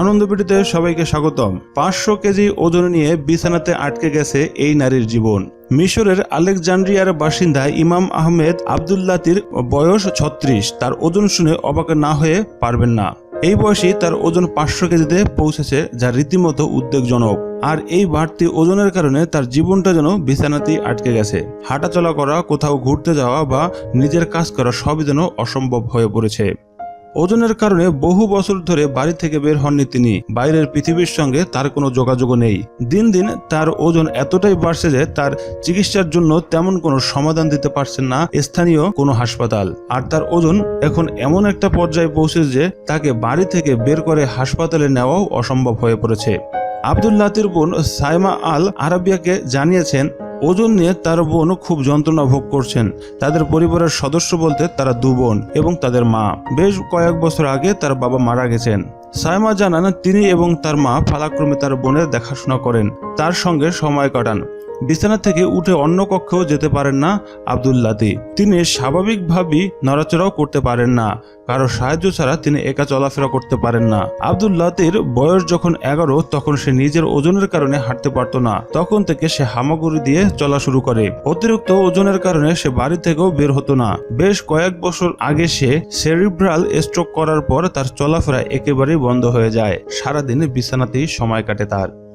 আনন্দপিটিতে সবাইকে স্বাগতম। পাঁচশো কেজি ওজন নিয়ে বিছানাতে আটকে গেছে এই নারীর জীবন। মিশরের আলেকজান্ড্রিয়ার বাসিন্দা ইমাম আহমেদ আবদুল্লাতির বয়স ছত্রিশ। তার ওজন শুনে অবাক না হয়ে পারবেন না। এই বয়সে তার ওজন পাঁচশো কেজিতে পৌঁছেছে, যা রীতিমতো উদ্বেগজনক। আর এই বাড়তি ওজনের কারণে তার জীবনটা যেন বিছানাতেই আটকে গেছে। হাঁটাচলা করা, কোথাও ঘুরতে যাওয়া বা নিজের কাজ করা সবই যেন অসম্ভব হয়ে পড়েছে। ওজনের কারণে বহু বছর ধরে বাড়ি থেকে বের হননি তিনি। বাইরের পৃথিবীর সঙ্গে তার কোনো যোগাযোগ নেই। দিন দিন তার ওজন এতটাই বাড়ছে যে তার চিকিৎসার জন্য তেমন কোনো সমাধান দিতে পারছেন না স্থানীয় কোনো হাসপাতাল। আর তার ওজন এখন এমন একটা পর্যায়ে পৌঁছেছে যে তাকে বাড়ি থেকে বের করে হাসপাতালে নেওয়াও অসম্ভব হয়ে পড়েছে। আবদুল্লাতির বোন সাইমা আল আরাবিয়াকে জানিয়েছেন ওজন নিয়ে তার বোন খুব যন্ত্রণা ভোগ করছেন। তাদের পরিবারের সদস্য বলতে তারা দু বোন এবং তাদের মা। বেশ কয়েক বছর আগে তার বাবা মারা গেছেন। সাইমা জানান, তিনি এবং তার মা ফালাক্রমে তার বোনের দেখাশোনা করেন। তার সঙ্গে সময় কাটান। বিছানা থেকে উঠে অন্য কক্ষেও যেতে পারেন না আবদুল্লাতি তিনি স্বাভাবিকভাবেই নড়াচড়াও করতে পারেন না। কারও সাহায্য ছাড়া তিনি একা চলাফেরা করতে পারেন না। আবদুল্লাতির বয়স যখন এগারো, তখন সে নিজের ওজনের কারণে হাঁটতে পারত না। তখন থেকে সে হামাগুড়ি দিয়ে চলা শুরু করে। অতিরিক্ত ওজনের কারণে সে বাড়ি থেকেও বের হতো না। বেশ কয়েক বছর আগে সে সেরিব্রাল স্ট্রোক করার পর তার চলাফেরা একেবারেই বন্ধ হয়ে যায়। সারাদিন বিছানাতেই সময় কাটে তার।